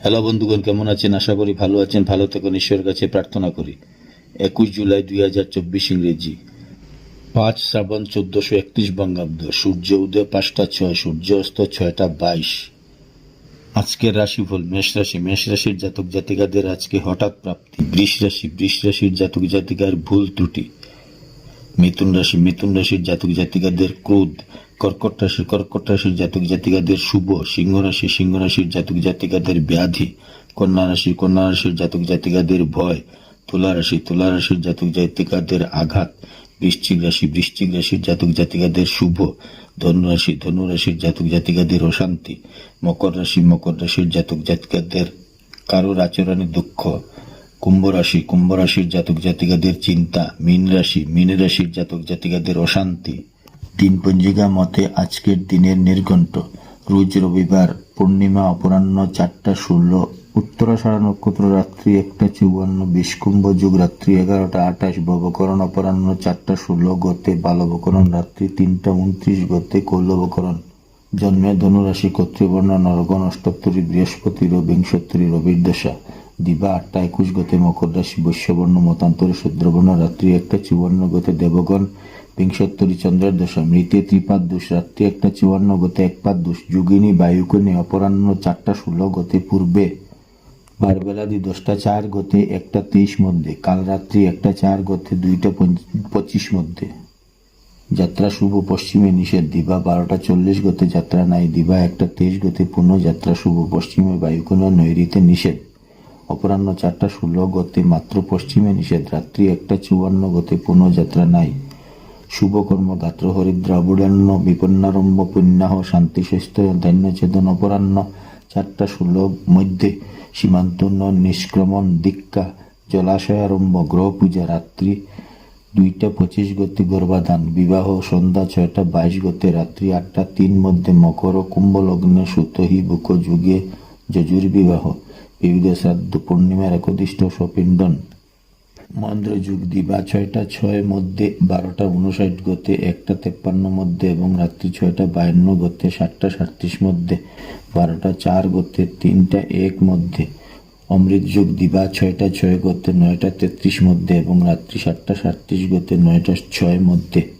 Hello বন্ধুগণ, কেমন আছেন? আশা করি ভালো আছেন। ভালো থাকুন, ঈশ্বরের কাছে প্রার্থনা করি। একুশ জুলাই দুই হাজার চব্বিশ ইংরেজি। পাঁচ শ্রাবণ চোদ্দশো একত্রিশ বঙ্গাব্দ। সূর্য উদয় পাঁচটা ছয়, সূর্য অস্ত ছয়টা বাইশ। আজকের রাশিফল মেষ রাশি। মেষ রাশির জাতক জাতিকাদের আজকে হঠাৎ প্রাপ্তি। বৃষ রাশি। বৃষ রাশির জাতক জাতিকার ভুল ত্রুটি। মিথুন রাশি, মিথুন রাশির জাতক জাতিকাদের ক্রোধ, কর্কট রাশি, কর্কট রাশির জাতক জাতিকাদের শুভ, সিংহ রাশি, সিংহ রাশির জাতক জাতিকাদের ব্যাধি, কন্যা রাশি, কন্যা রাশির জাতক জাতিকাদের ভয়, তুলা রাশি, তুলা রাশির জাতক জাতিকাদের আঘাত, বৃশ্চিক রাশি, বৃশ্চিক রাশির জাতক জাতিকাদের শুভ, ধনু রাশি, ধনু রাশির জাতক জাতিকাদের অশান্তি, মকর রাশি, মকর রাশির জাতক জাতিকাদের কারোর আচরণে দুঃখ কুম্ভ রাশি কুম্ভ রাশির জাতক জাতিকাদের চিন্তা, মীন রাশি, মীন রাশির জাতক জাতিকাদের অশান্তি। দিন পঞ্জিকা মতে আজকের দিনের নির্ঘণ্ট। রোজ রবিবার, পূর্ণিমা অপরাহ্ন চারটা ষোলো উত্তরাষাঢ় নক্ষত্র রাত্রি একটা চুয়ান্ন, বিষ্কুম্ভ যুগ রাত্রি এগারোটা আঠাশ, ভবকরণ অপরাহ্ন চারটা ষোলো, গতে বালবকরণ রাত্রি তিনটা উনত্রিশ, গতে কৌলবকরণ। জন্মে ধনুরাশি, কর্তৃবর্ণ নরগণ অষ্টপ্তরী, বৃহস্পতি রবিংশত্তরী রবির দশা। দিবা আটটা একুশ গতে মকর রাশি বৈশ্যবর্ণ মতান্তরে শূদ্রবর্ণ, রাত্রি একটা চুয়ান্ন গতে দেবগণ, বিংশত্তরী চন্দ্রের দশা মৃতে ত্রিপাদ দোষ রাত্রি একটা চুয়ান্ন গতে একপাদ দোষ যোগিনী বায়ুকনে অপরাহ্ন চারটা ষোলো গতে পূর্বে। বারবেলাদি দশটা চার গতে একটা তেইশ মধ্যে কাল রাত্রি একটা চার গতে দুইটা পঁচিশ মধ্যে। যাত্রা শুভ পশ্চিমে নিষেধ, দিবা বারোটা চল্লিশ গতে যাত্রা নাই, দিবা একটা তেইশ গতে পুনঃ যাত্রা শুভ পশ্চিমে বায়ুকোণ নৈরিতে নিষেধ। অপরাহ্ন চারটা ষোলো গতে মাত্র পশ্চিমে নিষেধ, রাত্রি একটা চুয়ান্ন গতে পুনঃ যাত্রা নাই শুভকর্ম গাত্র হরিদ্র অবুড়ান্ন বিপন্নারম্ভ পুণ্যাহ, শান্তি স্বাস্থ্য ধান্য চেতন অপরাহ্ন, চারটা ষোলো মধ্যে সীমান্তন্য নিষ্ক্রমণ, দীক্ষা জলাশয়ারম্ভ গ্রহ পূজা, রাত্রি দুইটা পঁচিশ গতি গর্ভাধান, বিবাহ, সন্ধ্যা ছয়টা বাইশ গতে, রাত্রি আটটা তিন মধ্যে মকর ও কুম্ভ লগ্নে সুতহি, বুক যুগে যজুর বিবাহ বিবিধ শ্রাদ্ধ পূর্ণিমার একদিষ্ট সপিণ্ডন। মহেন্দ্র যুগ দিবা, ছয়টা ছয় মধ্যে বারোটা উনষাট গতে, একটা তেপ্পান্ন মধ্যে এবং রাত্রি ছয়টা বায়ান্ন গতে, সাতটা সাতত্রিশ মধ্যে, বারোটা চার গতে, তিনটা এক মধ্যে। অমৃত যুগ দিবা, ছয়টা ছয় গতে, নয়টা তেত্রিশ মধ্যে এবং রাত্রি সাতটা সাতত্রিশ গতে, নয়টা ছয় মধ্যে।